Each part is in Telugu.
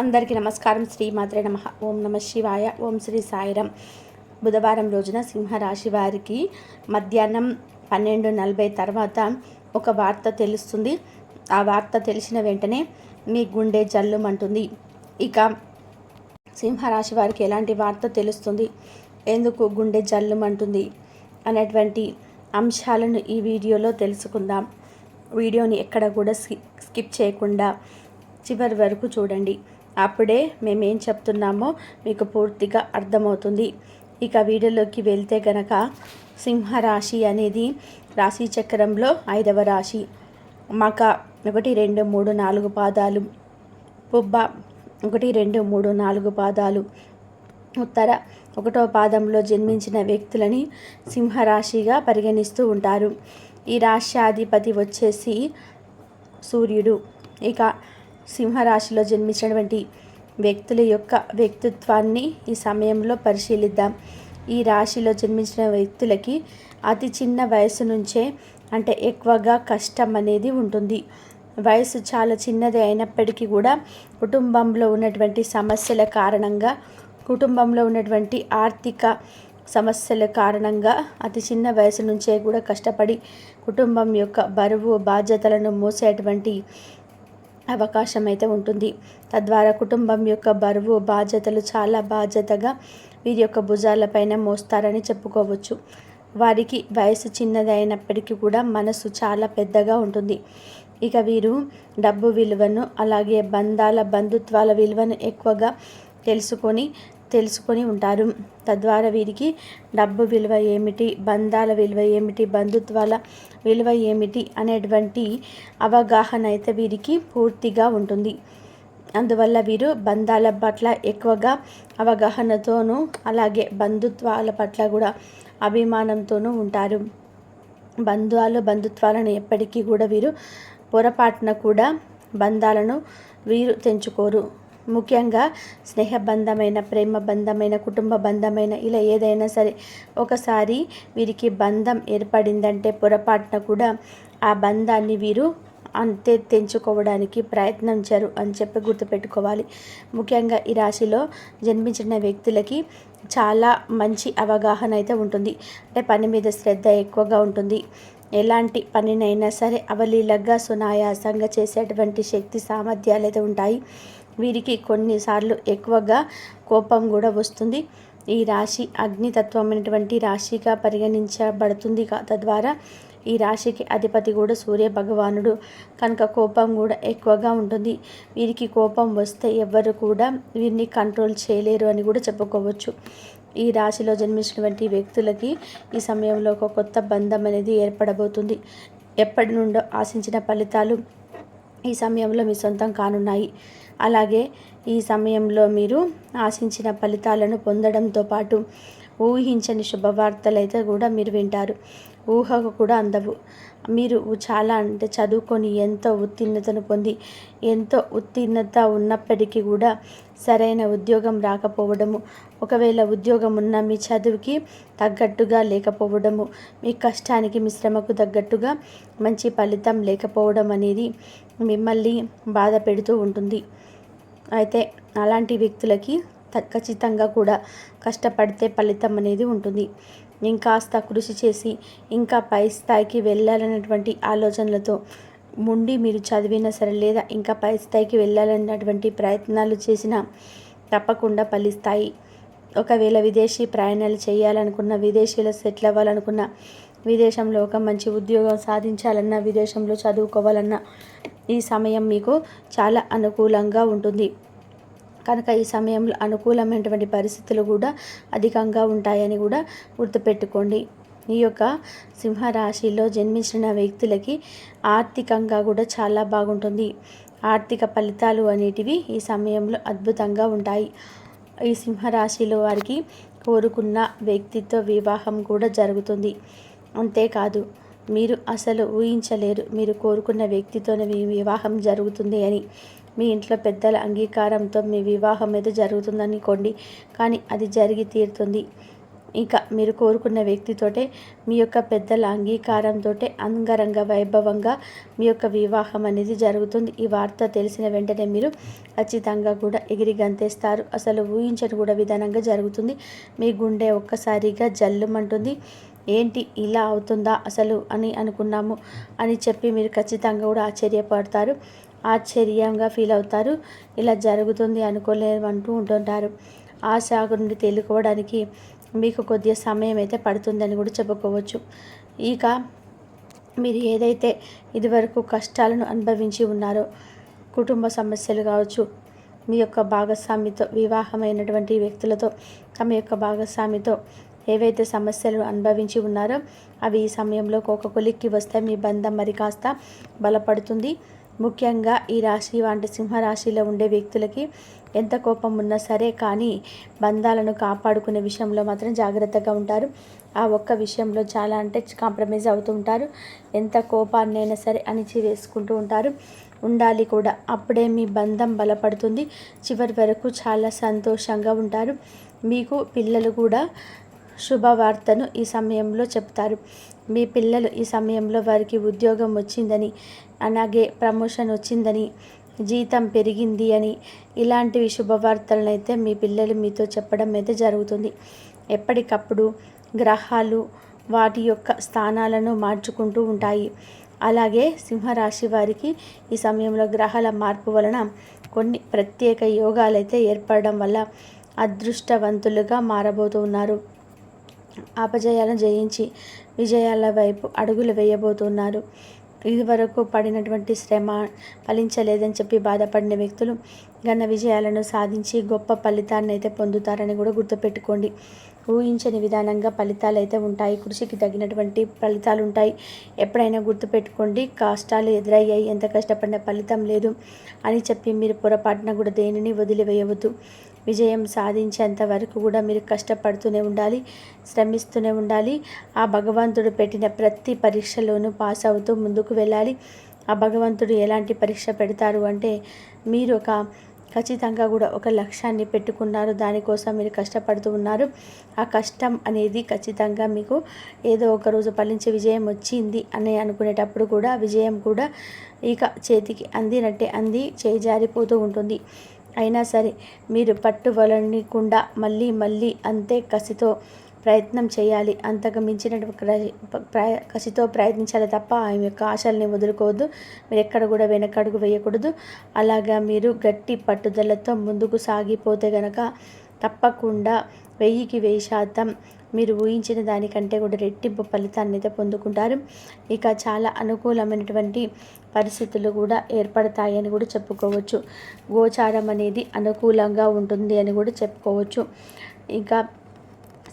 అందరికీ నమస్కారం. శ్రీ మాత్రే నమ. ఓం నమ శివాయ. ఓం శ్రీ సాయిరం బుధవారం రోజున సింహరాశి వారికి మధ్యాహ్నం పన్నెండు నలభై తర్వాత ఒక వార్త తెలుస్తుంది. ఆ వార్త తెలిసిన వెంటనే మీ గుండె జల్లుమంటుంది. ఇక సింహరాశి వారికి ఎలాంటి వార్త తెలుస్తుంది? ఎందుకు గుండె జల్లుమంటుంది? అనేటువంటి అంశాలను ఈ వీడియోలో తెలుసుకుందాం. వీడియోని ఎక్కడ కూడా స్కిప్ చేయకుండా చివరి వరకు చూడండి. అప్పుడే మేమేం చెప్తున్నామో మీకు పూర్తిగా అర్థమవుతుంది. ఇక వీడియోలోకి వెళ్తే గనక సింహరాశి అనేది రాశి చక్రంలో ఐదవ రాశి. మక ఒకటి రెండు మూడు నాలుగు పాదాలు. పుబ్బ ఒకటి రెండు మూడు నాలుగు పాదాలు. ఉత్తర ఒకటో పాదంలో జన్మించిన వ్యక్తులని సింహరాశిగా పరిగణిస్తూ ఉంటారు. ఈ రాశ్యాధిపతి వచ్చేసి సూర్యుడు. ఇక సింహరాశిలో జన్మించినటువంటి వ్యక్తుల యొక్క వ్యక్తిత్వాన్ని ఈ సమయంలో పరిశీలిద్దాం. ఈ రాశిలో జన్మించిన వ్యక్తులకి అతి చిన్న వయసు నుంచే అంటే ఎక్కువగా కష్టం అనేది ఉంటుంది. వయసు చాలా చిన్నది అయినప్పటికీ కూడా కుటుంబంలో ఉన్నటువంటి సమస్యల కారణంగా కుటుంబంలో ఉన్నటువంటి ఆర్థిక సమస్యల కారణంగా అతి చిన్న వయసు నుంచే కూడా కష్టపడి కుటుంబం యొక్క బరువు బాధ్యతలను మోసేటువంటి అవకాశం అయితే ఉంటుంది. తద్వారా కుటుంబం యొక్క బరువు బాధ్యతలు చాలా బాధ్యతగా వీరి యొక్క భుజాలపైన మోస్తారని చెప్పుకోవచ్చు. వారికి వయసు చిన్నది అయినప్పటికీ కూడా మనసు చాలా పెద్దగా ఉంటుంది. ఇక వీరు డబ్బు విలువను అలాగే బంధాల బంధుత్వాల విలువను ఎక్కువగా తెలుసుకొని తెలుసుకొని ఉంటారు. తద్వారా వీరికి డబ్బు విలువ ఏమిటి బంధాల విలువ ఏమిటి బంధుత్వాల విలువ ఏమిటి అనేటువంటి అవగాహన అయితే వీరికి పూర్తిగా ఉంటుంది. అందువల్ల వీరు బంధాల పట్ల ఎక్కువగా అవగాహనతోనూ అలాగే బంధుత్వాల పట్ల కూడా అభిమానంతోనూ ఉంటారు. బంధువులు బంధుత్వాలను ఎప్పటికీ కూడా వీరు పొరపాటున కూడా బంధాలను వీరు తెంచుకోరు. ముఖ్యంగా స్నేహబంధమైన ప్రేమ బంధమైన కుటుంబ బంధమైన ఇలా ఏదైనా సరే ఒకసారి వీరికి బంధం ఏర్పడిందంటే పొరపాటున కూడా ఆ బంధాన్ని వీరు అంతే తెంచుకోవడానికి ప్రయత్నించారు అని చెప్పి గుర్తుపెట్టుకోవాలి. ముఖ్యంగా ఈ రాశిలో జన్మించిన వ్యక్తులకి చాలా మంచి అవగాహన అయితే ఉంటుంది. అంటే పని మీద శ్రద్ధ ఎక్కువగా ఉంటుంది. ఎలాంటి పనినైనా సరే అవలీలగా సునాయాసంగా చేసేటువంటి శక్తి సామర్థ్యాలు అయితే ఉంటాయి. వీరికి కొన్నిసార్లు ఎక్కువగా కోపం కూడా వస్తుంది. ఈ రాశి అగ్నితత్వమైనటువంటి రాశిగా పరిగణించబడుతుంది తద్వారా ఈ రాశికి అధిపతి కూడా సూర్య భగవానుడు. కనుక కోపం కూడా ఎక్కువగా ఉంటుంది. వీరికి కోపం వస్తే ఎవరు కూడా వీరిని కంట్రోల్ చేయలేరు అని కూడా చెప్పుకోవచ్చు. ఈ రాశిలో జన్మించినటువంటి వ్యక్తులకి ఈ సమయంలో ఒక కొత్త బంధం అనేది ఏర్పడబోతుంది. ఎప్పటి నుండో ఆశించిన ఫలితాలు ఈ సమయంలో మీ సొంతం కానున్నాయి. అలాగే ఈ సమయంలో మీరు ఆశించిన ఫలితాలను పొందడంతో పాటు ఊహించని శుభవార్తలు అయితే కూడా మీరు వింటారు. ఊహకు కూడా అందవు. మీరు చాలా అంటే చదువుకొని ఎంతో ఉత్తీర్ణతను పొంది ఎంతో ఉత్తీర్ణత ఉన్నప్పటికీ కూడా సరైన ఉద్యోగం రాకపోవడము ఒకవేళ ఉద్యోగం ఉన్న మీ చదువుకి తగ్గట్టుగా లేకపోవడము మీ కష్టానికి మీ శ్రమకు తగ్గట్టుగా మంచి ఫలితం లేకపోవడం అనేది మిమ్మల్ని బాధ పెడుతూ ఉంటుంది. అయితే అలాంటి వ్యక్తులకి ఖచ్చితంగా కూడా కష్టపడితే ఫలితం అనేది ఉంటుంది. ఇంకాస్త కృషి చేసి ఇంకా పై స్థాయికి వెళ్ళాలన్నటువంటి ఆలోచనలతో ముండి మీరు చదివినా సరే లేదా ఇంకా పై స్థాయికి వెళ్ళాలన్నటువంటి ప్రయత్నాలు చేసినా తప్పకుండా ఫలిస్తాయి. ఒకవేళ విదేశీ ప్రయాణాలు చేయాలనుకున్న విదేశీలో సెటిల్ అవ్వాలనుకున్న విదేశంలో ఒక మంచి ఉద్యోగం సాధించాలన్నా విదేశంలో చదువుకోవాలన్నా ఈ సమయం మీకు చాలా అనుకూలంగా ఉంటుంది. కనుక ఈ సమయంలో అనుకూలమైనటువంటి పరిస్థితులు కూడా అధికంగా ఉంటాయని కూడా గుర్తుపెట్టుకోండి. ఈ యొక్క సింహరాశిలో జన్మించిన వ్యక్తులకి ఆర్థికంగా కూడా చాలా బాగుంటుంది. ఆర్థిక ఫలితాలు అనేటివి ఈ సమయంలో అద్భుతంగా ఉంటాయి. ఈ సింహరాశిలో వారికి కోరుకున్న వ్యక్తితో వివాహం కూడా జరుగుతుంది. అంతేకాదు మీరు అసలు ఊహించలేరు. మీరు కోరుకున్న వ్యక్తితోనే మీ వివాహం జరుగుతుంది అని. మీ ఇంట్లో పెద్దల అంగీకారంతో మీ వివాహం అయితే జరుగుతుందనుకోండి కానీ అది జరిగి తీరుతుంది. ఇక మీరు కోరుకున్న వ్యక్తితోటే మీ యొక్క పెద్దల అంగీకారంతో అంగరంగ వైభవంగా మీ యొక్క వివాహం అనేది జరుగుతుంది. ఈ వార్త తెలిసిన వెంటనే మీరు ఖచ్చితంగా కూడా ఎగిరి గంతేస్తారు. అసలు ఊహించని కూడా విధానంగా జరుగుతుంది. మీ గుండె ఒక్కసారిగా జల్లుమంటుంది. ఏంటి ఇలా అవుతుందా అసలు అని అనుకున్నాము అని చెప్పి మీరు ఖచ్చితంగా కూడా ఆశ్చర్యపడతారు. ఆశ్చర్యంగా ఫీల్ అవుతారు. ఇలా జరుగుతుంది అనుకోలేమంటూ ఉంటుంటారు. ఆ సాగు నుండి తేలుకోవడానికి మీకు కొద్దిగా సమయం అయితే పడుతుందని కూడా చెప్పుకోవచ్చు. ఇక మీరు ఏదైతే ఇదివరకు కష్టాలను అనుభవించి ఉన్నారో కుటుంబ సమస్యలు కావచ్చు మీ యొక్క భాగస్వామితో వివాహమైనటువంటి వ్యక్తులతో తమ యొక్క భాగస్వామితో ఏవైతే సమస్యలు అనుభవించి ఉన్నారో అవి ఈ సమయంలో ఒక కొలిక్కి వస్తే మీ బంధం మరి కాస్త బలపడుతుంది. ముఖ్యంగా ఈ రాశి వంటి సింహరాశిలో ఉండే వ్యక్తులకి ఎంత కోపం ఉన్నా సరే కానీ బంధాలను కాపాడుకునే విషయంలో మాత్రం జాగ్రత్తగా ఉంటారు. ఆ ఒక్క విషయంలో చాలా అంటే కాంప్రమైజ్ అవుతూ ఉంటారు. ఎంత కోపాన్నైనా సరే అణిచి వేసుకుంటూ ఉంటారు. ఉండాలి కూడా. అప్పుడే మీ బంధం బలపడుతుంది. చివరి వరకు చాలా సంతోషంగా ఉంటారు. మీకు పిల్లలు కూడా శుభవార్తను ఈ సమయంలో చెప్తారు. మీ పిల్లలు ఈ సమయంలో వారికి ఉద్యోగం వచ్చిందని అలాగే ప్రమోషన్ వచ్చిందని జీతం పెరిగింది అని ఇలాంటివి శుభవార్తలను అయితే మీ పిల్లలు మీతో చెప్పడం అయితే జరుగుతుంది. ఎప్పటికప్పుడు గ్రహాలు వాటి యొక్క స్థానాలను మార్చుకుంటూ ఉంటాయి. అలాగే సింహరాశి వారికి ఈ సమయంలో గ్రహాల మార్పు వలన కొన్ని ప్రత్యేక యోగాలైతే ఏర్పడడం వల్ల అదృష్టవంతులుగా మారబోతున్నారు. అపజయాలను జయించి విజయాల వైపు అడుగులు వేయబోతున్నారు. ఇదివరకు పడినటువంటి శ్రమ ఫలించలేదని చెప్పి బాధపడిన వ్యక్తులు ఘన విజయాలను సాధించి గొప్ప ఫలితాన్ని అయితే పొందుతారని కూడా గుర్తుపెట్టుకోండి. ఊహించని విధానంగా ఫలితాలు అయితే ఉంటాయి. కృషికి తగినటువంటి ఫలితాలు ఉంటాయి. ఎప్పుడైనా గుర్తుపెట్టుకోండి కష్టాలు ఎదురయ్యాయి. ఎంత కష్టపడిన ఫలితం లేదు అని చెప్పి మీరు పొరపాటున కూడా దేనిని వదిలివేయవద్దు. విజయం సాధించేంత వరకు కూడా మీరు కష్టపడుతూనే ఉండాలి శ్రమిస్తూనే ఉండాలి. ఆ భగవంతుడు పెట్టిన ప్రతి పరీక్షలోనూ పాస్ అవుతూ ముందుకు వెళ్ళాలి. ఆ భగవంతుడు ఎలాంటి పరీక్ష పెడతారు అంటే మీరు ఒక ఖచ్చితంగా కూడా ఒక లక్ష్యాన్ని పెట్టుకున్నారు దానికోసం మీరు కష్టపడుతూ ఉన్నారు. ఆ కష్టం అనేది ఖచ్చితంగా మీకు ఏదో ఒక రోజు ఫలించే విజయం వచ్చింది అని అనుకునేటప్పుడు కూడా విజయం కూడా ఇక చేతికి అందినట్టే అంది చేజారిపోతూ ఉంటుంది. అయినా సరే మీరు పట్టువలనికుండా మళ్ళీ మళ్ళీ అంతే కసితో ప్రయత్నం చేయాలి. అంతకు మించిన కసితో ప్రయత్నించాలి తప్ప ఆమె యొక్క ఆశల్ని వదులుకోవద్దు. మీరు ఎక్కడ కూడా వెనకడుగు వేయకూడదు. అలాగా మీరు గట్టి పట్టుదలతో ముందుకు సాగిపోతే గనక తప్పకుండా వెయ్యికి వెయ్యి శాతం మీరు ఊహించిన దానికంటే కూడా రెట్టింపు ఫలితాన్ని అయితే పొందుకుంటారు. ఇక చాలా అనుకూలమైనటువంటి పరిస్థితులు కూడా ఏర్పడతాయని కూడా చెప్పుకోవచ్చు. గోచారం అనేది అనుకూలంగా ఉంటుంది అని కూడా చెప్పుకోవచ్చు. ఇంకా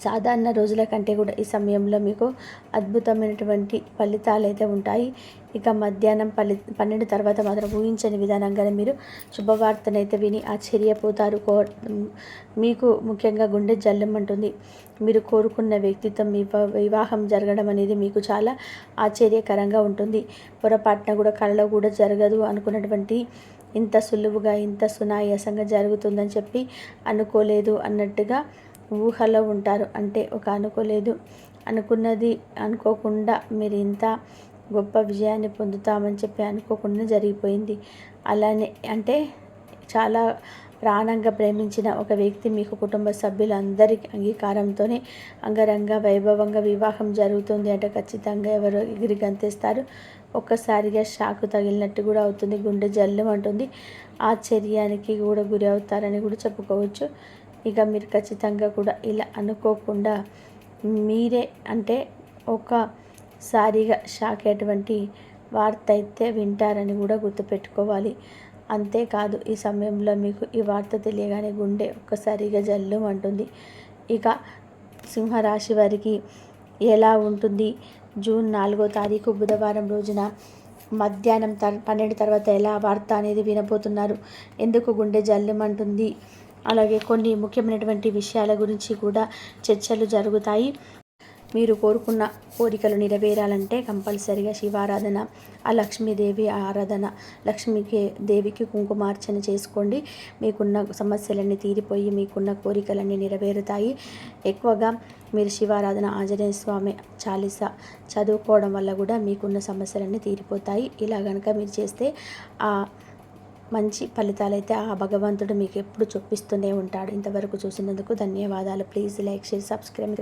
సాధారణ రోజుల కంటే కూడా ఈ సమయంలో మీకు అద్భుతమైనటువంటి ఫలితాలు అయితే ఉంటాయి. ఇక మధ్యాహ్నం పల్లె పన్నెండు తర్వాత మాత్రం ఊహించని విధానంగానే మీరు శుభవార్తనైతే విని ఆశ్చర్యపోతారు. కో మీకు ముఖ్యంగా గుండె జల్లమంటుంది మీరు కోరుకున్న వ్యక్తితో మీ వివాహం జరగడం అనేది మీకు చాలా ఆశ్చర్యకరంగా ఉంటుంది. పొరపాటున కూడా కళలో కూడా జరగదు అనుకున్నటువంటి ఇంత సులువుగా ఇంత సునాయాసంగా జరుగుతుందని చెప్పి అనుకోలేదు అన్నట్టుగా ఊహలో ఉంటారు. అంటే ఒక అనుకోలేదు. అనుకున్నది అనుకోకుండా మీరు ఇంత గొప్ప విజయాన్ని పొందుతామని చెప్పి అనుకోకుండా జరిగిపోయింది. అలానే అంటే చాలా ప్రాణంగా ప్రేమించిన ఒక వ్యక్తి మీకు కుటుంబ సభ్యులందరి అంగీకారంతోనే అంగరంగ వైభవంగా వివాహం జరుగుతుంది అంటే. ఖచ్చితంగా ఎవరు ఎగిరి గంతేస్తారు. ఒక్కసారిగా షాకు తగిలినట్టు కూడా అవుతుంది. గుండె జల్లు అంటుంది. ఆశ్చర్యానికి కూడా గురి అవుతారని కూడా చెప్పుకోవచ్చు. ఇక మీరు ఖచ్చితంగా కూడా ఇలా అనుకోకుండా మీరే అంటే ఒక సారీగా షాక్ అయ్యేటువంటి వార్త అయితే వింటారని కూడా గుర్తుపెట్టుకోవాలి. అంతేకాదు ఈ సమయంలో మీకు ఈ వార్త తెలియగానే గుండె ఒక్కసారిగా జల్లు అంటుంది. ఇక సింహరాశి వారికి ఎలా ఉంటుంది? జూన్ నాలుగో తారీఖు బుధవారం రోజున మధ్యాహ్నం త పన్నెండు తర్వాత ఎలా వార్త అనేది వినబోతున్నారు? ఎందుకు గుండె జల్లుమంటుంది? అలాగే కొన్ని ముఖ్యమైనటువంటి విషయాల గురించి కూడా చర్చలు జరుగుతాయి. మీరు కోరుకున్న కోరికలు నెరవేరాలంటే కంపల్సరిగా శివారాధన ఆ లక్ష్మీదేవి ఆరాధన లక్ష్మీకి దేవికి కుంకుమార్చన చేసుకోండి. మీకున్న సమస్యలన్నీ తీరిపోయి మీకున్న కోరికలన్నీ నెరవేరుతాయి. ఎక్కువగా మీరు శివారాధన ఆంజనేయ స్వామి చాలీస చదువుకోవడం వల్ల కూడా మీకున్న సమస్యలన్నీ తీరిపోతాయి. ఇలా కనుక మీరు చేస్తే ఆ మంచి ఫలితాలు అయితే ఆ భగవంతుడు మీకు ఎప్పుడు చూపిస్తూనే ఉంటాడు. ఇంతవరకు చూసినందుకు ధన్యవాదాలు. Please like share subscribe.